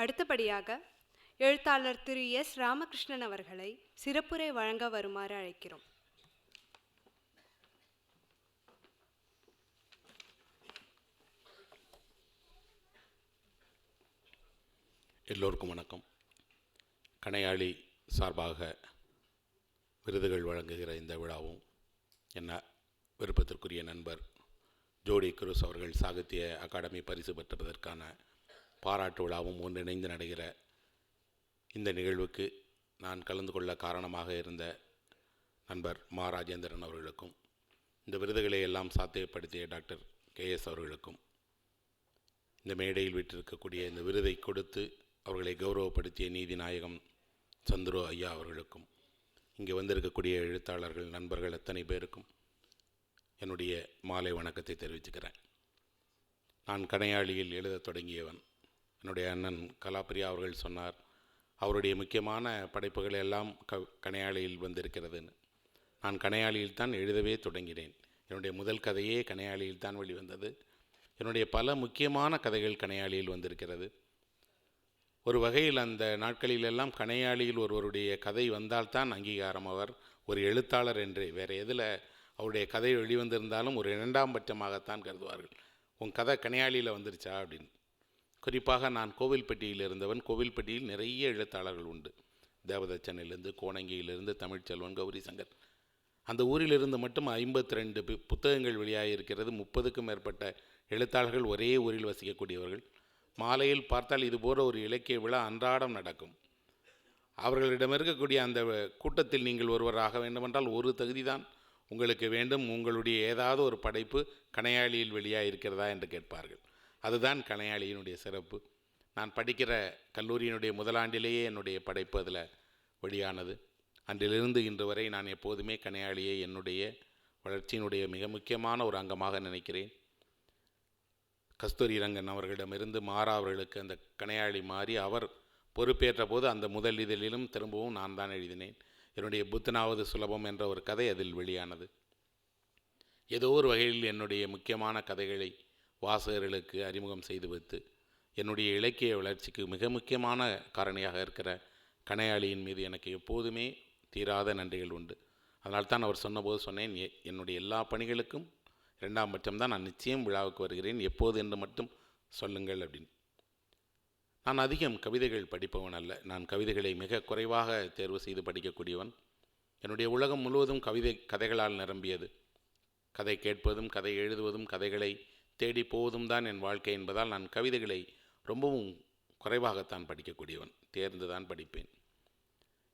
அடுத்தபடியாக எழுத்தாளர் திரு எஸ். ராமகிருஷ்ணன் அவர்களை சிறப்புரை வழங்க வருமாறு அழைக்கிறோம். எல்லோருக்கும் வணக்கம். கணையாளி சார்பாக விருதுகள் வழங்குகிற இந்த விழாவும் என்ன விருப்பத்திற்குரிய நண்பர் ஜோடி குருஸ் அவர்கள் சாகித்ய அகாடமி பரிசு பெற்றதற்கான பாராட்டு விழாவும் ஒன்றிணைந்து நடைகிற இந்த நிகழ்வுக்கு நான் கலந்து கொள்ள காரணமாக இருந்த நண்பர் மா ராஜேந்திரன் அவர்களுக்கும் இந்த விருதுகளை எல்லாம் சாத்தியப்படுத்திய டாக்டர் கே எஸ் அவர்களுக்கும் இந்த மேடையில் விட்டிருக்கக்கூடிய இந்த விருதை கொடுத்து அவர்களை கௌரவப்படுத்திய நீதிநாயகம் சந்துரு ஐயா அவர்களுக்கும் இங்கே வந்திருக்கக்கூடிய எழுத்தாளர்கள் நண்பர்கள் அத்தனை பேருக்கும் என்னுடைய மாலை வணக்கத்தை தெரிவிச்சுக்கிறேன். நான் கணையாளியில் எழுதத் தொடங்கியவன் என்னுடைய அண்ணன் கலாப்பிரியா அவர்கள் சொன்னார் அவருடைய முக்கியமான படைப்புகள் எல்லாம் க கணையாளியில் வந்திருக்கிறதுன்னு. நான் கனையாளியில் தான் எழுதவே தொடங்கினேன். என்னுடைய முதல் கதையே கணையாளியில் தான் வெளிவந்தது. என்னுடைய பல முக்கியமான கதைகள் கணையாளியில் வந்திருக்கிறது. ஒரு வகையில் அந்த நாட்களிலெல்லாம் கணையாளியில் ஒருவருடைய கதை வந்தால்தான் அங்கீகாரம் அவர். ஒரு எழுத்தாளர் என்று வேறு எதில் அவருடைய கதை வெளிவந்திருந்தாலும் ஒரு இரண்டாம் பட்சமாகத்தான் கருதுவார்கள். உன் கதை கணையாளியில் வந்துருச்சா? அப்படின்னு. குறிப்பாக நான் கோவில்பட்டியில் இருந்தவன் கோவில்பட்டியில் நிறைய எழுத்தாளர்கள் உண்டு. தேவதச்சனிலிருந்து கோணங்கியிலிருந்து தமிழ்ச்செல்வன் கௌரி சங்கர். அந்த ஊரிலிருந்து மட்டும் ஐம்பத்தி ரெண்டு புத்தகங்கள் வெளியாக இருக்கிறது முப்பதுக்கும் மேற்பட்ட எழுத்தாளர்கள் ஒரே ஊரில் வசிக்கக்கூடியவர்கள். மாலையில் பார்த்தால் இது போன்ற ஒரு இலக்கிய விழா அன்றாடம் நடக்கும். அவர்களிடம் இருக்கக்கூடிய அந்த கூட்டத்தில் நீங்கள் ஒருவராக வேண்டுமென்றால் ஒரு தகுதி தான் உங்களுக்கு வேண்டும் உங்களுடைய ஏதாவது ஒரு படைப்பு கணையாளியில் வெளியாக இருக்கிறதா என்று கேட்பார்கள். அதுதான் கணையாளியினுடைய சிறப்பு. நான் படிக்கிற கல்லூரியினுடைய முதலாண்டிலேயே என்னுடைய படைப்பு அதில் வெளியானது. அன்றிலிருந்து இன்று வரை நான் எப்போதுமே கணையாளியை என்னுடைய வளர்ச்சியினுடைய மிக முக்கியமான ஒரு அங்கமாக நினைக்கிறேன். கஸ்தூரி ரங்கன் அவர்களிடமிருந்து மாறா அவர்களுக்கு அந்த கணையாளி மாறி அவர் பொறுப்பேற்ற போது அந்த முதல் இதழிலும் திரும்பவும் நான் தான் எழுதினேன். என்னுடைய புத்தனாவது சுலபம் என்ற ஒரு கதை அதில் வெளியானது. ஏதோ ஒரு வகையில் என்னுடைய முக்கியமான கதைகளை வாசகர்களுக்கு அறிமுகம் செய்து வைத்து என்னுடைய இலக்கிய வளர்ச்சிக்கு மிக முக்கியமான காரணியாக இருக்கிற கணையாளியின் மீது எனக்கு எப்போதுமே தீராத நன்றிகள் உண்டு. அதனால் தான் அவர் சொன்னபோது சொன்னேன் என்னுடைய எல்லா பணிகளுக்கும் இரண்டாம் பட்சம் தான் நான் நிச்சயம் விழாவுக்கு வருகிறேன் எப்போது என்று மட்டும் சொல்லுங்கள் அப்படின்னு. நான் அதிகம் கவிதைகள் படிப்பவன் அல்ல. நான் கவிதைகளை மிக குறைவாக தேர்வு செய்து படிக்கக்கூடியவன். என்னுடைய உலகம் முழுவதும் கவிதை கதைகளால் நிரம்பியது. கதை கேட்பதும் கதை எழுதுவதும் கதைகளை தேடி போவதும் தான் என் வாழ்க்கை என்பதால் நான் கவிதைகளை ரொம்பவும் குறைவாகத்தான் படிக்கக்கூடியவன் தேர்ந்து தான் படிப்பேன்.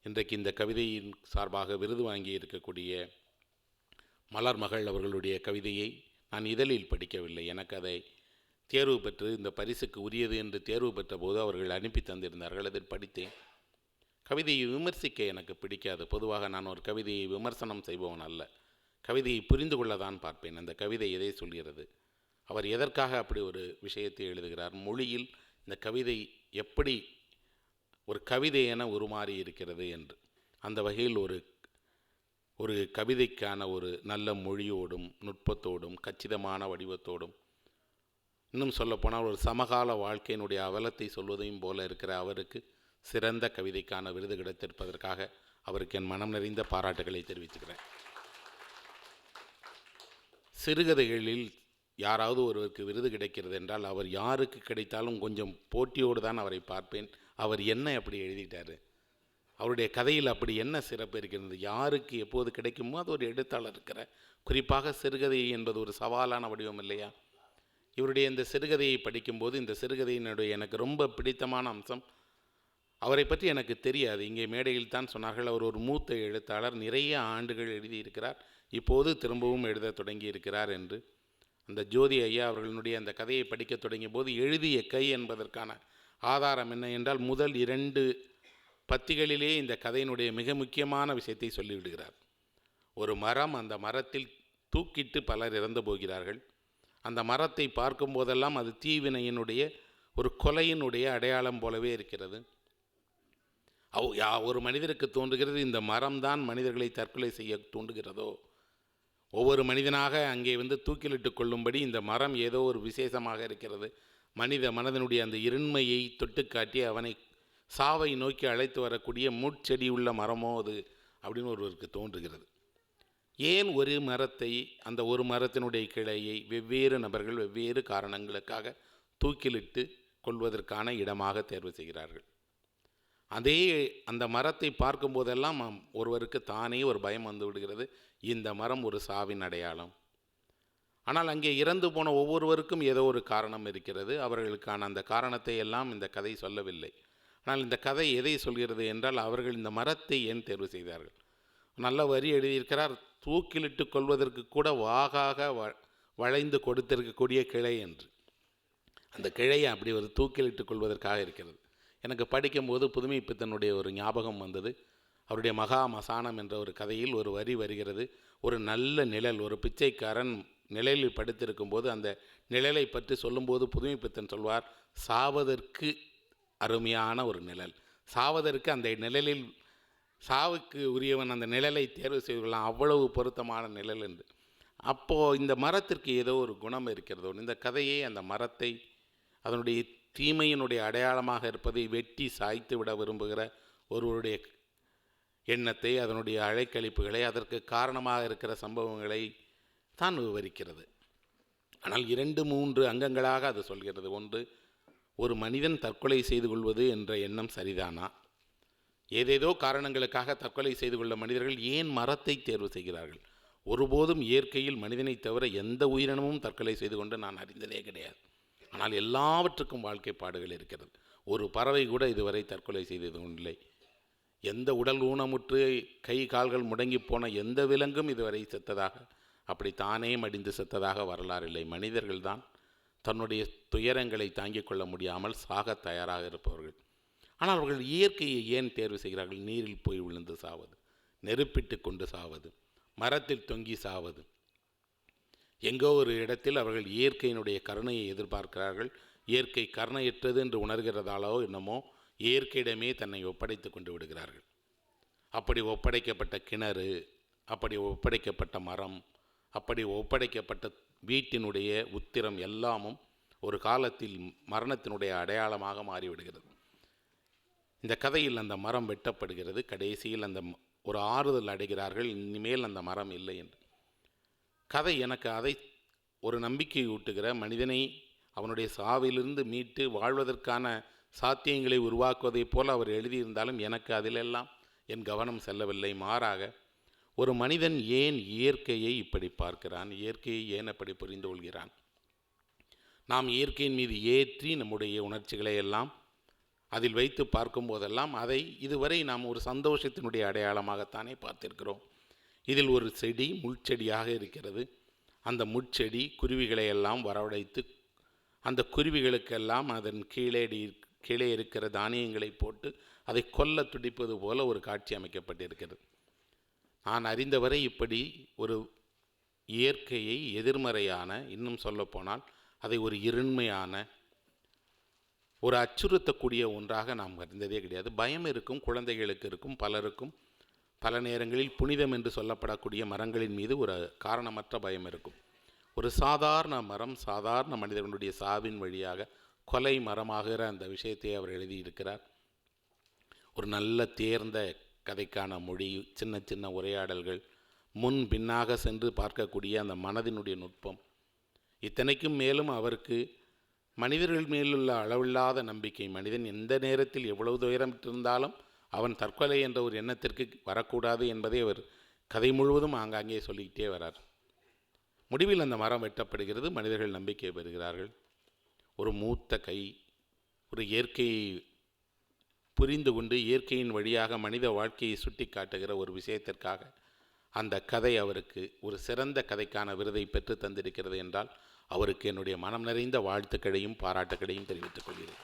இன்றைக்கு இந்த கவிதையின் சார்பாக விருது வாங்கி இருக்கக்கூடிய மலர் மகள் அவர்களுடைய கவிதையை நான் இதழில் படிக்கவில்லை. எனக்கு அதை தேர்வு பெற்று இந்த பரிசுக்கு உரியது என்று தேர்வு பெற்ற போது அவர்கள் அனுப்பி தந்திருந்தார்கள். அதில் படித்தேன் கவிதையை விமர்சிக்க எனக்கு பிடிக்காது. பொதுவாக நான் ஒரு கவிதையை விமர்சனம் செய்பவன் அல்ல. கவிதையை புரிந்து கொள்ள தான் பார்ப்பேன். அந்த கவிதை எதை சொல்கிறது? அவர் எதற்காக அப்படி ஒரு விஷயத்தை எழுதுகிறார்? மொழியில் இந்த கவிதை எப்படி ஒரு கவிதை என உருமாறி இருக்கிறது என்று. அந்த வகையில் ஒரு ஒரு கவிதைக்கான ஒரு நல்ல மொழியோடும் நுட்பத்தோடும் கச்சிதமான வடிவத்தோடும் இன்னும் சொல்லப்போனால் ஒரு சமகால வாழ்க்கையினுடைய அவலத்தை சொல்வதையும் போல இருக்கிற அவருக்கு சிறந்த கவிதைக்கான விருது கிடைத்திருப்பதற்காக அவருக்கு என் மனம் நிறைந்த பாராட்டுகளை தெரிவித்துக்கிறேன் சிறுகதைகளில் யாராவது ஒருவருக்கு விருது கிடைக்கிறது என்றால் அவர் யாருக்கு கிடைத்தாலும் கொஞ்சம் போட்டியோடு தான் அவரை பார்ப்பேன். அவர் என்ன அப்படி எழுதிட்டார்? அவருடைய கதையில் அப்படி என்ன சிறப்பு இருக்கிறது? யாருக்கு எப்போது கிடைக்குமோ அது ஒரு எழுத்தாளர் இருக்கிற குறிப்பாக சிறுகதை என்பது ஒரு சவாலான வடிவம் இல்லையா? இவருடைய இந்த சிறுகதையை படிக்கும்போது இந்த சிறுகதையினுடைய எனக்கு ரொம்ப பிடித்தமான அம்சம் அவரை பற்றி எனக்கு தெரியாது. இங்கே மேடையில் தான் சொன்னார்கள் அவர் ஒரு மூத்த எழுத்தாளர் நிறைய ஆண்டுகள் எழுதியிருக்கிறார். இப்போது திரும்பவும் எழுத தொடங்கி இருக்கிறார் என்று. அந்த ஜோதி ஐயா அவர்களுடைய அந்த கதையை படிக்க தொடங்கிய போது எழுதிய கை என்பதற்கான ஆதாரம் என்ன என்றால் முதல் இரண்டு பத்திகளிலே இந்த கதையினுடைய மிக முக்கியமான விஷயத்தை சொல்லிவிடுகிறார். ஒரு மரம் அந்த மரத்தில் தூக்கிட்டு பலர் இறந்து போகிறார்கள். அந்த மரத்தை பார்க்கும் போதெல்லாம் அது தீவினையினுடைய ஒரு கொலையினுடைய அடையாளம் போலவே இருக்கிறது. அவ் யா ஒரு மனிதருக்கு தோன்றுகிறது இந்த மரம்தான் மனிதர்களை தற்கொலை செய்ய தூண்டுகிறதோ? ஒவ்வொரு மனிதனாக அங்கே வந்து தூக்கிலிட்டு கொள்ளும்படி இந்த மரம் ஏதோ ஒரு விசேஷமாக இருக்கிறது. மனித மனதனுடைய அந்த இருண்மையை தொட்டுக்காட்டி அவனை சாவை நோக்கி அழைத்து வரக்கூடிய முட்செடி உள்ள மரமோ அது அப்படின்னு ஒருவருக்கு தோன்றுகிறது. ஏன் ஒரு மரத்தை அந்த ஒரு மரத்தினுடைய கிளையை வெவ்வேறு நபர்கள் வெவ்வேறு காரணங்களுக்காக தூக்கிலிட்டு கொள்வதற்கான இடமாக தேர்வு செய்கிறார்கள். அதே அந்த மரத்தை பார்க்கும்போதெல்லாம் ஒருவருக்கு தானே ஒரு பயம் வந்து விடுகிறது. இந்த மரம் ஒரு சாவின் அடையாளம். ஆனால் அங்கே இறந்து போன ஒவ்வொருவருக்கும் ஏதோ ஒரு காரணம் இருக்கிறது. அவர்களுக்கான அந்த காரணத்தை எல்லாம் இந்த கதை சொல்லவில்லை. ஆனால் இந்த கதை எதை சொல்கிறது என்றால் அவர்கள் இந்த மரத்தை ஏன் தேர்வு செய்தார்கள்? நல்ல வரி எழுதியிருக்கிறார். தூக்கிலிட்டு கொள்வதற்கு கூட வாகாக வ வளைந்து கொடுத்திருக்கக்கூடிய கிளை என்று. அந்த கிளையை அப்படி ஒரு தூக்கிலிட்டு கொள்வதற்காக இருக்கிறது. எனக்கு படிக்கும்போது புதுமை பித்தனுடைய ஒரு ஞாபகம் வந்தது. அவருடைய மகா மசானம் என்ற ஒரு கதையில் ஒரு வரி வருகிறது. ஒரு நல்ல நிழல் ஒரு பிச்சைக்காரன் நிழலில் படுத்திருக்கும் போது அந்த நிழலை பற்றி சொல்லும்போது புதுமைப்பித்தன் சொல்வார் சாவதற்கு அருமையான ஒரு நிழல். சாவதற்கு அந்த நிழலில் சாவுக்கு உரியவன் அந்த நிழலை தேர்வு செய்து கொள்ளலாம் அவ்வளவு பொருத்தமான நிழல் என்று. அப்போது இந்த மரத்திற்கு ஏதோ ஒரு குணம் இருக்கிறதோ. இந்த கதையை அந்த மரத்தை அதனுடைய தீமையினுடைய அடையாளமாக இருப்பதை வெட்டி சாய்த்து விட விரும்புகிற ஒருவருடைய எண்ணத்தை அதனுடைய அழைக்கழிப்புகளை அதற்கு காரணமாக இருக்கிற சம்பவங்களை தான் விவரிக்கிறது. ஆனால் இரண்டு மூன்று அங்கங்களாக அது சொல்கிறது. ஒன்று ஒரு மனிதன் தற்கொலை செய்து கொள்வது என்ற எண்ணம் சரிதானா? ஏதேதோ காரணங்களுக்காக தற்கொலை செய்து கொள்ள மனிதர்கள் ஏன் மரத்தை தேர்வு செய்கிறார்கள்? ஒருபோதும் இயற்கையில் மனிதனை தவிர எந்த உயிரினமும் தற்கொலை செய்து கொண்டு நான் அறிந்ததே கிடையாது. ஆனால் எல்லாவற்றுக்கும் வாழ்க்கை பாடுகள் இருக்கிறது. ஒரு பறவை கூட இதுவரை தற்கொலை செய்தது இல்லை எந்த உடல் ஊனமுற்று கை கால்கள் முடங்கி போன எந்த விலங்கும் இதுவரை செத்ததாக அப்படி தானே மடிந்து செத்ததாக வரலாறு இல்லை. மனிதர்கள்தான் தன்னுடைய துயரங்களை தாங்கிக் கொள்ள முடியாமல் சாக தயாராக இருப்பவர்கள். ஆனால் அவர்கள் இயற்கையை ஏன் தேர்வு செய்கிறார்கள்? நீரில் போய் விழுந்து சாவது நெருப்பிட்டு கொண்டு சாவது மரத்தில் தொங்கி சாவது. எங்கோ ஒரு இடத்தில் அவர்கள் இயற்கையினுடைய கருணையை எதிர்பார்க்கிறார்கள். இயற்கை கருணையற்றது என்று உணர்கிறதாலோ என்னமோ இயற்கையிடமே தன்னை ஒப்படைத்து கொண்டு விடுகிறார்கள். அப்படி ஒப்படைக்கப்பட்ட கிணறு அப்படி ஒப்படைக்கப்பட்ட மரம் அப்படி ஒப்படைக்கப்பட்ட வீட்டினுடைய உத்திரம் எல்லாமும் ஒரு காலத்தில் மரணத்தினுடைய அடையாளமாக மாறிவிடுகிறது. இந்த கதையில் அந்த மரம் வெட்டப்படுகிறது. கடைசியில் அந்த ஒரு ஆறுதல் அடைகிறார்கள். இனிமேல் அந்த மரம் இல்லை என்று. கதை எனக்கு அதை ஒரு நம்பிக்கை ஊட்டுகிற மனிதனை அவனுடைய சாவிலிருந்து மீட்டு வாழ்வதற்கான சாத்தியங்களை உருவாக்குவதைப் போல் அவர் எழுதியிருந்தாலும் எனக்கு அதிலெல்லாம் என் கவனம் செல்லவில்லை. மாறாக ஒரு மனிதன் ஏன் இயற்கையை இப்படி பார்க்கிறான்? இயற்கையை ஏன் அப்படி புரிந்து கொள்கிறான்? நாம் இயற்கையின் மீது ஏற்றி நம்முடைய உணர்ச்சிகளை எல்லாம் அதில் வைத்து பார்க்கும்போதெல்லாம் அதை இதுவரை நாம் ஒரு சந்தோஷத்தினுடைய அடையாளமாகத்தானே பார்த்திருக்கிறோம். இதில் ஒரு செடி முள்செடியாக இருக்கிறது. அந்த முட்செடி குருவிகளை எல்லாம் வரவழைத்து அந்த குருவிகளுக்கெல்லாம் அதன் கீழேடி கீழே இருக்கிற தானியங்களை போட்டு அதை கொல்ல துடிப்பது போல ஒரு காட்சி அமைக்கப்பட்டிருக்கிறது. நான் அறிந்தவரை இப்படி ஒரு இயற்கையை எதிர்மறையான இன்னும் சொல்லப்போனால் அதை ஒரு இருண்மையான ஒரு அச்சுறுத்தக்கூடிய ஒன்றாக நாம் அறிந்ததே கிடையாது. பயம் இருக்கும் குழந்தைகளுக்கு இருக்கும் பலருக்கும் பல நேரங்களில் புனிதம் என்று சொல்லப்படக்கூடிய மரங்களின் மீது ஒரு காரணமற்ற பயம் இருக்கும். ஒரு சாதாரண மரம் சாதாரண மனிதர்களுடைய சாவின் வழியாக கொலை மரமாகிற அந்த விஷயத்தை அவர் எழுதியிருக்கிறார். ஒரு நல்ல தேர்ந்த கதைக்கான மொழி சின்ன சின்ன உரையாடல்கள் முன் பின்னாக சென்று பார்க்கக்கூடிய அந்த மனதினுடைய நுட்பம். இத்தனைக்கும் மேலும் அவருக்கு மனிதர்கள் மேலுள்ள அளவில்லாத நம்பிக்கை மனிதன் எந்த நேரத்தில் எவ்வளவு துயரம் இருந்தாலும் அவன் தற்கொலை என்ற ஒரு எண்ணத்திற்கு வரக்கூடாது என்பதை அவர் கதை முழுவதும் ஆங்காங்கே சொல்லிக்கிட்டே வரார். முடிவில் அந்த மரம் வெட்டப்படுகிறது மனிதர்கள் நம்பிக்கை பெறுகிறார்கள். ஒரு மூத்த கை ஒரு இயற்கையை புரிந்து கொண்டு இயற்கையின் வழியாக மனித வாழ்க்கையை சுட்டி காட்டுகிற ஒரு விஷயத்திற்காக அந்த கதை அவருக்கு ஒரு சிறந்த கதைக்கான விருதை பெற்று தந்திருக்கிறது என்றால் அவருக்கு என்னுடைய மனம் நிறைந்த வாழ்த்துக்களையும் பாராட்டுக்களையும் தெரிவித்துக் கொள்கிறேன்.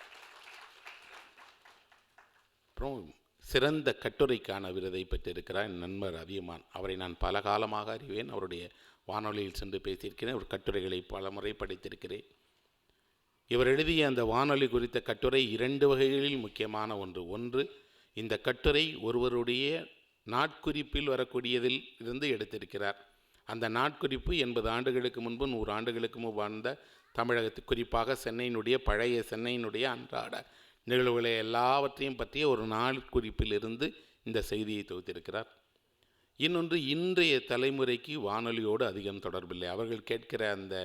அப்புறம் சிறந்த கட்டுரைக்கான விருதை பெற்றிருக்கிறார் என் நண்பர் அதியமான் அவரை நான் பல காலமாக அறிவேன். அவருடைய வானொலியில் சென்று பேசியிருக்கிறேன். ஒரு கட்டுரைகளை பல முறை படித்திருக்கிறேன். இவர் எழுதிய அந்த வானொலி குறித்த கட்டுரை இரண்டு வகைகளில் முக்கியமான ஒன்று. ஒன்று இந்த கட்டுரை ஒருவருடைய நாட்குறிப்பில் வரக்கூடியதில் இருந்து எடுத்திருக்கிறார். அந்த நாட்குறிப்பு எண்பது ஆண்டுகளுக்கு முன்பு நூறு ஆண்டுகளுக்கு முன்பு வாழ்ந்த தமிழகத்து குறிப்பாக சென்னையினுடைய பழைய சென்னையினுடைய அன்றாட நிகழ்வுகளை எல்லாவற்றையும் பற்றிய ஒரு நாட்குறிப்பிலிருந்து இந்த செய்தியை தொகுத்திருக்கிறார். இன்னொன்று இன்றைய தலைமுறைக்கு வானொலியோடு அதிகம் தொடர்பில்லை. அவர்கள் கேட்கிற அந்த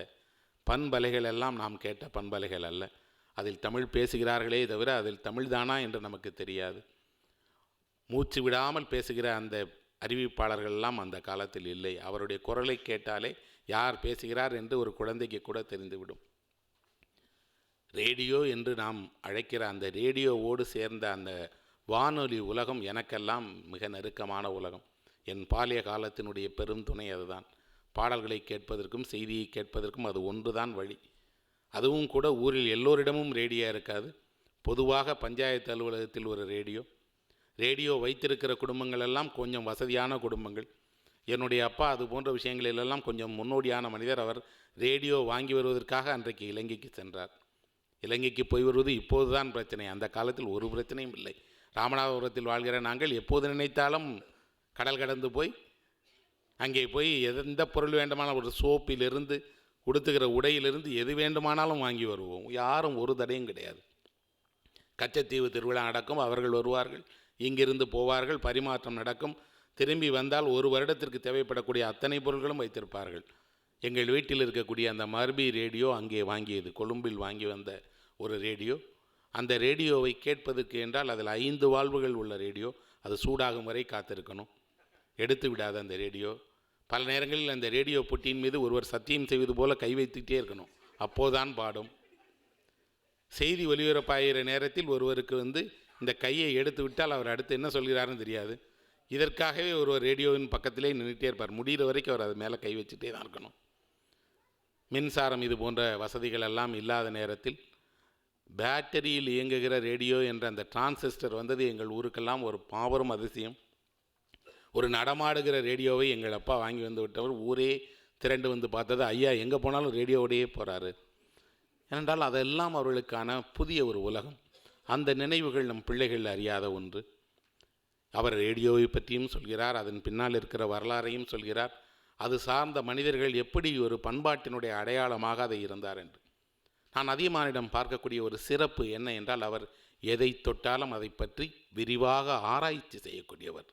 பண்பலைகள் எல்லாம் நாம் கேட்ட பண்பலைகள் அல்ல. அதில் தமிழ் பேசுகிறார்களே தவிர அதில் தமிழ்தானா என்று நமக்கு தெரியாது. மூச்சு விடாமல் பேசுகிற அந்த அறிவிப்பாளர்கள் எல்லாம் அந்த காலத்தில் இல்லை. அவருடைய குரலை கேட்டாலே யார் பேசுகிறார் என்று ஒரு குழந்தைக்கு கூட தெரிந்துவிடும். ரேடியோ என்று நாம் அழைக்கிற அந்த ரேடியோவோடு சேர்ந்த அந்த வானொலி உலகம் எனக்கெல்லாம் மிக நெருக்கமான உலகம். என் பாலிய காலத்தினுடைய பெரும் துணை அதுதான். பாடல்களை கேட்பதற்கும் செய்தியை கேட்பதற்கும் அது ஒன்றுதான் வழி. அதுவும் கூட ஊரில் எல்லோரிடமும் ரேடியோ இருக்காது. பொதுவாக பஞ்சாயத்து அலுவலகத்தில் ஒரு ரேடியோ. ரேடியோ வைத்திருக்கிற குடும்பங்கள் எல்லாம் கொஞ்சம் வசதியான குடும்பங்கள். என்னுடைய அப்பா அது போன்ற விஷயங்களிலெல்லாம் கொஞ்சம் முன்னோடியான மனிதர். அவர் ரேடியோ வாங்கி வருவதற்காக அன்றைக்கு இலங்கைக்கு சென்றார். இலங்கைக்கு போய் வருவது இப்போதுதான் பிரச்சனை. அந்த காலத்தில் ஒரு பிரச்சனையும் இல்லை. ராமநாதபுரத்தில் வாழ்கிற நாங்கள் எப்போது நினைத்தாலும் கடல் கடந்து போய் அங்கே போய் எந்த பொருள் வேண்டுமானாலும் ஒரு சோப்பிலிருந்து உடுத்துகிற உடையிலிருந்து எது வேண்டுமானாலும் வாங்கி வருவோம். யாரும் ஒரு தடையும் கிடையாது. கச்சத்தீவு திருவிழா நடக்கும் அவர்கள் வருவார்கள் இங்கிருந்து போவார்கள் பரிமாற்றம் நடக்கும். திரும்பி வந்தால் ஒரு வருடத்திற்கு தேவைப்படக்கூடிய அத்தனை பொருட்களும் வைத்திருப்பார்கள். எங்கள் வீட்டில் இருக்கக்கூடிய அந்த மர்பி ரேடியோ அங்கே வாங்கியது கொழும்பில் வாங்கி வந்த ஒரு ரேடியோ. அந்த ரேடியோவை கேட்பதற்கு என்றால் அதில் ஐந்து வாழ்வுகள் உள்ள ரேடியோ அது சூடாகும் வரை காத்திருக்கணும். எடுத்து விடாத அந்த ரேடியோ. பல நேரங்களில் அந்த ரேடியோ பொட்டியின் மீது ஒருவர் சத்தியம் செய்வது போல கை வைத்துக்கிட்டே இருக்கணும். அப்போதான் பாடும். செய்தி ஒலிபரப்பாகிற நேரத்தில் ஒருவருக்கு வந்து இந்த கையை எடுத்து விட்டால் அவர் அடுத்து என்ன சொல்கிறாருன்னு தெரியாது. இதற்காகவே ஒருவர் ரேடியோவின் பக்கத்திலே நின்றுட்டே இருப்பார். முடிகிற வரைக்கும் அவர் அது மேலே கை வச்சுட்டே தான் இருக்கணும். மின்சாரம் இது போன்ற வசதிகள் எல்லாம் இல்லாத நேரத்தில் பேட்டரியில் இயங்குகிற ரேடியோ என்ற அந்த டிரான்சிஸ்டர் வந்தது எங்கள் ஊருக்கெல்லாம் ஒரு மாபெரும் அதிசயம். ஒரு நடமாடுகிற ரேடியோவை எங்கள் அப்பா வாங்கி வந்து விட்டவர். ஊரே திரண்டு வந்து பார்த்தது ஐயா எங்கே போனாலும் ரேடியோவோடையே போகிறாரு ஏனென்றால் அதெல்லாம் அவர்களுக்கான புதிய ஒரு உலகம். அந்த நினைவுகள் நம் பிள்ளைகள் அறியாத ஒன்று. அவர் ரேடியோவை பற்றியும் சொல்கிறார் அதன் பின்னால் இருக்கிற வரலாறையும் சொல்கிறார். அது சார்ந்த மனிதர்கள் எப்படி ஒரு பண்பாட்டினுடைய அடையாளமாக அதை இருந்தார் என்று. நான் அதியமானிடம் பார்க்கக்கூடிய ஒரு சிறப்பு என்ன என்றால் அவர் எதை தொட்டாலும் அதை பற்றி விரிவாக ஆராய்ச்சி செய்யக்கூடியவர்.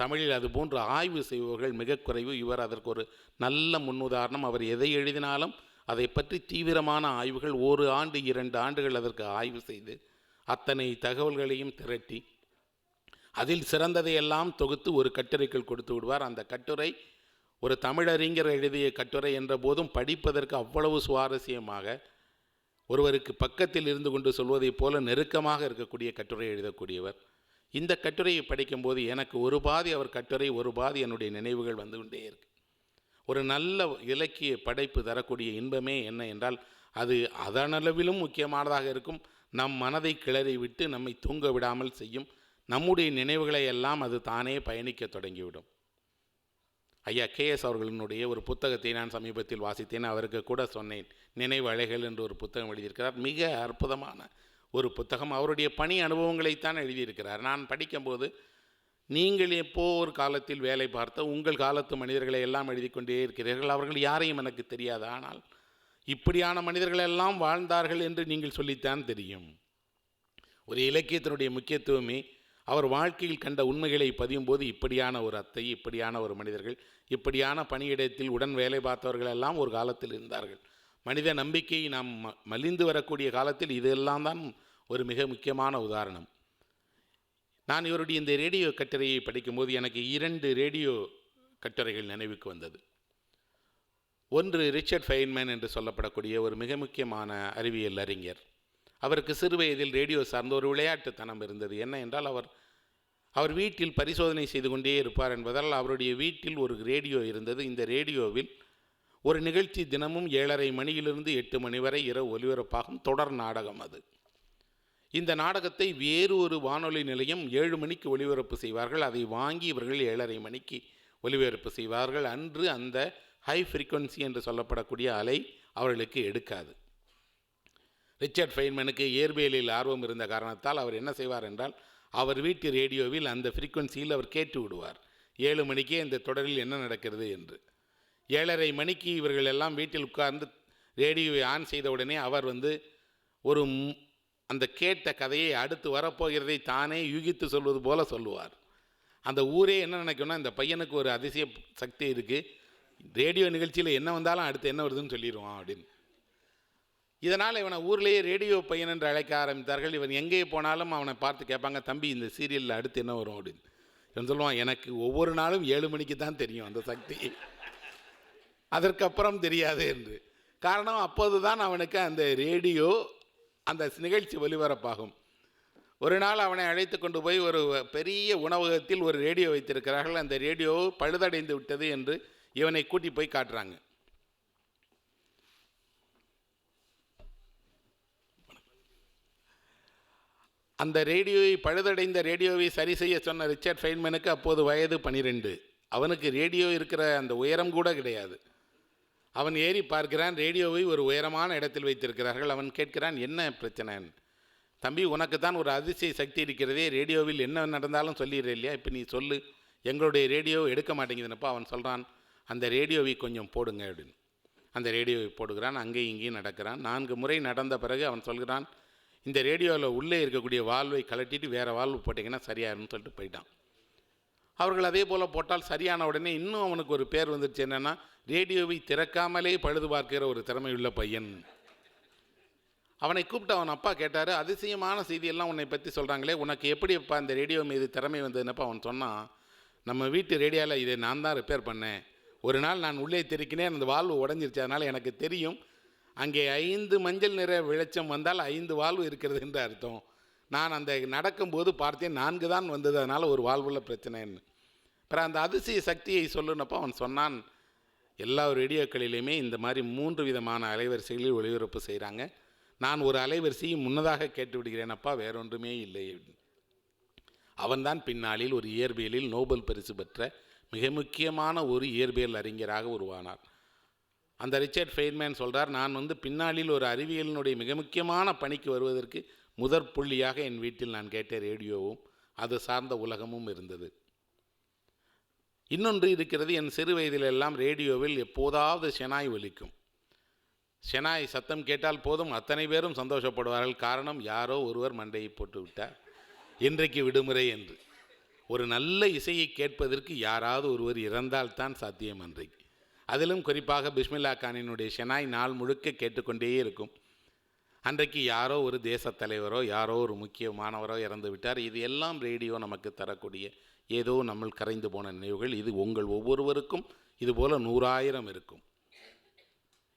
தமிழில் அது போன்று ஆய்வு செய்பவர்கள் மிக குறைவு. இவர் அதற்கு ஒரு நல்ல முன்னுதாரணம். அவர் எதை எழுதினாலும் அதை பற்றி தீவிரமான ஆய்வுகள் ஒரு ஆண்டு இரண்டு ஆண்டுகள் அதற்கு ஆய்வு செய்து அத்தனை தகவல்களையும் திரட்டி அதில் சிறந்ததையெல்லாம் தொகுத்து ஒரு கட்டுரைக்குள் கொடுத்து விடுவார். அந்த கட்டுரை ஒரு தமிழறிஞர் எழுதிய கட்டுரை என்ற போதும் படிப்பதற்கு அவ்வளவு சுவாரஸ்யமாக ஒருவருக்கு பக்கத்தில் இருந்து கொண்டு சொல்வதைப் போல நெருக்கமாக இருக்கக்கூடிய கட்டுரை எழுதக்கூடியவர். இந்த கட்டுரையை படிக்கும்போது எனக்கு ஒரு பாதி அவர் கட்டுரை ஒரு பாதி என்னுடைய நினைவுகள் வந்து கொண்டே இருக்கு. ஒரு நல்ல இலக்கிய படைப்பு தரக்கூடிய இன்பமே என்ன என்றால் அது அதனளவிலும் முக்கியமானதாக இருக்கும். நம் மனதை கிளறி விட்டு நம்மை தூங்க விடாமல் செய்யும். நம்முடைய நினைவுகளை எல்லாம் அது தானே பயணிக்க தொடங்கிவிடும். ஐயா கேஎஸ் அவர்களினுடைய ஒரு புத்தகத்தை நான் சமீபத்தில் வாசித்தேன். அவருக்கு கூட சொன்னேன். நினைவு அலைகள் என்று ஒரு புத்தகம் எழுதியிருக்கிறார். மிக அற்புதமான ஒரு புத்தகம். அவருடைய பணி அனுபவங்களைத்தான் எழுதியிருக்கிறார். நான் படிக்கும்போது நீங்கள் எப்போ ஒரு காலத்தில் வேலை பார்த்த உங்கள் காலத்து மனிதர்களை எல்லாம் எழுதி கொண்டே இருக்கிறீர்கள்? அவர்கள் யாரையும் எனக்கு தெரியாது. ஆனால் இப்படியான மனிதர்கள் எல்லாம் வாழ்ந்தார்கள் என்று நீங்கள் சொல்லித்தான் தெரியும். ஒரு இலக்கியத்தினுடைய முக்கியத்துவமே அவர் வாழ்க்கையில் கண்ட உண்மைகளை பதியும் போது இப்படியான ஒரு அத்தை இப்படியான ஒரு மனிதர்கள் இப்படியான பணியிடத்தில் உடன் வேலை பார்த்தவர்கள் எல்லாம் ஒரு காலத்தில் இருந்தார்கள். மனித நம்பிக்கையை நாம் ம- மலிந்து வரக்கூடிய காலத்தில் இதெல்லாம் தான் ஒரு மிக முக்கியமான உதாரணம். நான் இவருடைய இந்த ரேடியோ கட்டுரையை படிக்கும்போது எனக்கு இரண்டு ரேடியோ கட்டுரைகள் நினைவுக்கு வந்தது. ஒன்று ரிச்சர்ட் ஃபைன்மேன் என்று சொல்லப்படக்கூடிய ஒரு மிக முக்கியமான அறிவியல் அறிஞர். அவருக்கு சிறு வயதில் ரேடியோ சார்ந்த ஒரு விளையாட்டுத்தனம் இருந்தது. என்ன என்றால் அவர் அவர் வீட்டில் பரிசோதனை செய்து கொண்டே இருப்பார் என்பதால் அவருடைய வீட்டில் ஒரு ரேடியோ இருந்தது. இந்த ரேடியோவில் ஒரு நிகழ்ச்சி தினமும் ஏழரை மணியிலிருந்து எட்டு மணி வரை இரவு ஒலிபரப்பாகும். தொடர் நாடகம் அது. இந்த நாடகத்தை வேறு ஒரு வானொலி நிலையம் ஏழு மணிக்கு ஒளிபரப்பு செய்வார்கள். அதை வாங்கி இவர்கள் ஏழரை மணிக்கு ஒளிபரப்பு செய்வார்கள். அன்று அந்த ஹை ஃப்ரீக்குவன்சி என்று சொல்லப்படக்கூடிய அலை அவர்களுக்கு எடுக்காது. ரிச்சர்ட் ஃபைன்மனுக்கு இயற்பியலில் ஆர்வம் இருந்த காரணத்தால் அவர் என்ன செய்வார் என்றால் அவர் வீட்டு ரேடியோவில் அந்த ஃப்ரீக்குவன்சியில் அவர் கேட்டு விடுவார். ஏழு மணிக்கே இந்த தொடரில் என்ன நடக்கிறது என்று. ஏழரை மணிக்கு இவர்கள் எல்லாம் வீட்டில் உட்கார்ந்து ரேடியோவை ஆன் செய்த உடனே அவர் வந்து ஒரு அந்த கேட்ட கதையை அடுத்து வரப்போகிறதை தானே யூகித்து சொல்வது போல சொல்லுவார். அந்த ஊரே என்ன நினைக்கும்னா இந்த பையனுக்கு ஒரு அதிசய சக்தி இருக்குது ரேடியோ நிகழ்ச்சியில் என்ன வந்தாலும் அடுத்து என்ன வருதுன்னு சொல்லிடுவான் அப்படின்னு. இதனால் இவனை ஊர்லேயே ரேடியோ பையன் என்று அழைக்க ஆரம்பித்தார்கள். இவன் எங்கே போனாலும் அவனை பார்த்து கேட்பாங்க தம்பி இந்த சீரியலில் அடுத்து என்ன வரும்? அப்படின்னு. இவன் சொல்லுவான் எனக்கு ஒவ்வொரு நாளும் ஏழு மணிக்கு தான் தெரியும் அந்த சக்தி. அதற்கப்புறம் தெரியாது என்று. காரணம் அப்போது தான் அவனுக்கு அந்த ரேடியோ அந்த நிகழ்ச்சி ஒலிபரப்பாகும். ஒரு நாள் அவனை அழைத்து கொண்டு போய் ஒரு பெரிய உணவகத்தில் ஒரு ரேடியோ வைத்திருக்கிறார்கள். அந்த ரேடியோ பழுதடைந்து விட்டது என்று இவனை கூட்டி போய் காட்டுறாங்க. அந்த ரேடியோவை பழுதடைந்த ரேடியோவை சரி செய்ய சொன்ன ரிச்சர்ட் ஃபைன்மேனுக்கு அப்போது வயது பனிரெண்டு. அவனுக்கு ரேடியோ இருக்கிற அந்த உயரம் கூட கிடையாது. அவன் ஏறி பார்க்கிறான் ரேடியோவை ஒரு உயரமான இடத்தில் வைத்திருக்கிறார்கள். அவன் கேட்கிறான் என்ன பிரச்சனைன்னு தம்பி உனக்கு தான் ஒரு அதிசய சக்தி இருக்கிறதே. ரேடியோவில் என்ன நடந்தாலும் சொல்லிடுற இல்லையா? இப்போ நீ சொல்லு. எங்களுடைய ரேடியோ எடுக்க மாட்டேங்குதுன்னப்போ அவன் சொல்கிறான் அந்த ரேடியோவை கொஞ்சம் போடுங்க அப்படின்னு. அந்த ரேடியோவை போடுகிறான் அங்கேயும் இங்கேயும் நடக்கிறான். நான்கு முறை நடந்த பிறகு அவன் சொல்கிறான் இந்த ரேடியோவில் உள்ளே இருக்கக்கூடிய வால்வை கலட்டிட்டு வேறு வால்வு போட்டிங்கன்னா சரியாயிரும்னு சொல்லிட்டு போயிட்டான். அவர்கள் அதே போல் போட்டால் சரியான உடனே இன்னும் அவனுக்கு ஒரு பேர் வந்துருச்சு என்னென்னா ரேடியோவை திறக்காமலே பழுது பார்க்கிற ஒரு திறமையுள்ள பையன். அவனை கூப்பிட்டு அவன் அப்பா கேட்டார் அதிசயமான செய்தியெல்லாம் உன்னை பற்றி சொல்கிறாங்களே உனக்கு எப்படி அப்பா இந்த ரேடியோ மீது திறமை வந்ததுன்னப்பா அவன் சொன்னான் நம்ம வீட்டு ரேடியோவில் இதை நான் தான் ரிப்பேர் பண்ணேன். ஒரு நாள் நான் உள்ளே திருக்கினேன் அந்த வால்வு உடஞ்சிருச்சு அதனால் எனக்கு தெரியும் அங்கே ஐந்து மஞ்சள் நிற வெளிச்சம் வந்தால் ஐந்து வால்வு இருக்கிறது என்று அர்த்தம். நான் அந்த நடக்கும்போது பார்த்தேன் நான்கு தான் வந்தது அதனால் ஒரு வாழ்வுள்ள பிரச்சனைன்னு. அப்புறம் அந்த அதிசய சக்தியை சொல்லுனப்போ அவன் சொன்னான் எல்லா ரேடியோக்களிலுமே இந்த மாதிரி மூன்று விதமான அலைவரிசைகளில் ஒளிபரப்பு செய்கிறாங்க நான் ஒரு அலைவரிசையை முன்னதாக கேட்டு விடுகிறேன் அப்பா வேறொன்றுமே இல்லை. அவன்தான் பின்னாளில் ஒரு இயற்பியலில் நோபல் பரிசு பெற்ற மிக முக்கியமான ஒரு இயற்பியல் அறிஞராக உருவானார். அந்த ரிச்சர்ட் ஃபெயின்மேன் சொல்கிறார் நான் வந்து பின்னாளில் ஒரு அறிவியலினுடைய மிக முக்கியமான பணிக்கு வருவதற்கு முதற் புள்ளியாக என் வீட்டில் நான் கேட்ட ரேடியோவும் அது சார்ந்த உலகமும் இருந்தது. இன்னொன்று இருக்கிறது என் சிறு வயதிலெல்லாம் ரேடியோவில் எப்போதாவது ஷெனாய் ஒலிக்கும். ஷெனாய் சத்தம் கேட்டால் போதும் அத்தனை பேரும் சந்தோஷப்படுவார்கள். காரணம் யாரோ ஒருவர் மண்டையை போட்டு விட்டார். இன்றைக்கு விடுமுறை என்று. ஒரு நல்ல இசையை கேட்பதற்கு யாராவது ஒருவர் இறந்தால்தான் சாத்தியம் அன்றைக்கு. அதிலும் குறிப்பாக பிஸ்மில்லா கானினுடைய ஷெனாய் நாள் முழுக்க கேட்டுக்கொண்டே இருக்கும். அன்றைக்கு யாரோ ஒரு தேசத் தலைவரோ யாரோ ஒரு முக்கியமானவரோ இறந்து விட்டார். இது எல்லாம் ரேடியோ நமக்கு தரக்கூடிய ஏதோ நம்ம கரைந்து போன நினைவுகள். இது உங்கள் ஒவ்வொருவருக்கும் இதுபோல நூறாயிரம் இருக்கும்.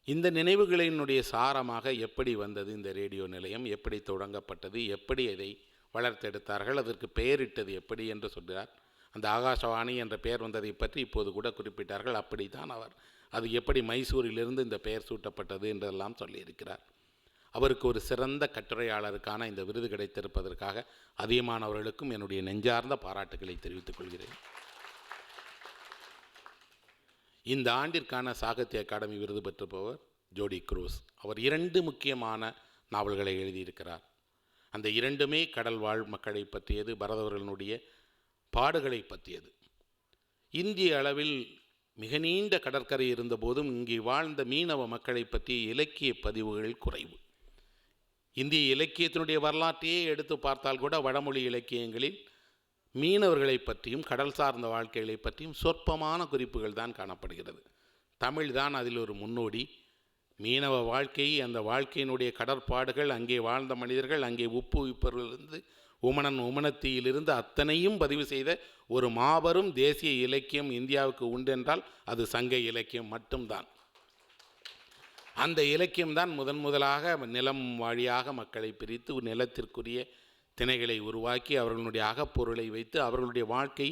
இந்த நினைவுகளினுடைய சாரமாக எப்படி வந்தது இந்த ரேடியோ நிலையம்? எப்படி தொடங்கப்பட்டது? எப்படி இதை வளர்த்தெடுத்தார்கள்? அதற்கு பெயரிட்டது எப்படி என்று சொல்கிறார். அந்த ஆகாஷவாணி என்ற பெயர் வந்ததை பற்றி இப்போது கூட குறிப்பிட்டார்கள். அப்படித்தான் அவர். அது எப்படி மைசூரிலிருந்து இந்த பெயர் சூட்டப்பட்டது என்றெல்லாம் சொல்லியிருக்கிறார். அவருக்கு ஒரு சிறந்த கட்டுரையாளருக்கான இந்த விருது கிடைத்திருப்பதற்காக அதிகமானவர்களுக்கும் என்னுடைய நெஞ்சார்ந்த பாராட்டுகளை தெரிவித்துக் கொள்கிறேன். இந்த ஆண்டிற்கான சாகித்ய அகாடமி விருது பெற்றுப்பவர் ஜோடி குரூஸ். அவர் இரண்டு முக்கியமான நாவல்களை எழுதியிருக்கிறார். அந்த இரண்டுமே கடல் வாழ் மக்களை பற்றியது பரதவர்களுடைய பாடுகளை பற்றியது. இந்திய அளவில் மிக நீண்ட கடற்கரை இருந்தபோதும் இங்கே வாழ்ந்த மீனவ மக்களை பற்றிய இலக்கிய பதிவுகள் குறைவு. இந்திய இலக்கியத்தினுடைய வரலாற்றையே எடுத்து பார்த்தால் கூட வடமொழி இலக்கியங்களில் மீனவர்களை பற்றியும் கடல் சார்ந்த வாழ்க்கைகளை பற்றியும் சொற்பமான குறிப்புகள் தான் காணப்படுகிறது. தமிழ் தான் அதில் ஒரு முன்னோடி. மீனவ வாழ்க்கை அந்த வாழ்க்கையினுடைய கடற்பாடுகள் அங்கே வாழ்ந்த மனிதர்கள் அங்கே உப்பு விப்பவர்களிருந்து உமணன் உமணத்தியிலிருந்து அத்தனையும் பதிவு செய்த ஒரு மாபெரும் தேசிய இலக்கியம் இந்தியாவுக்கு உண்டென்றால் அது சங்க இலக்கியம் மட்டும்தான். அந்த இலக்கியம்தான் முதன் முதலாக நிலம் வழியாக மக்களை பிரித்து நிலத்திற்குரிய திணைகளை உருவாக்கி அவர்களுடைய அகப்பொருளை வைத்து அவர்களுடைய வாழ்க்கை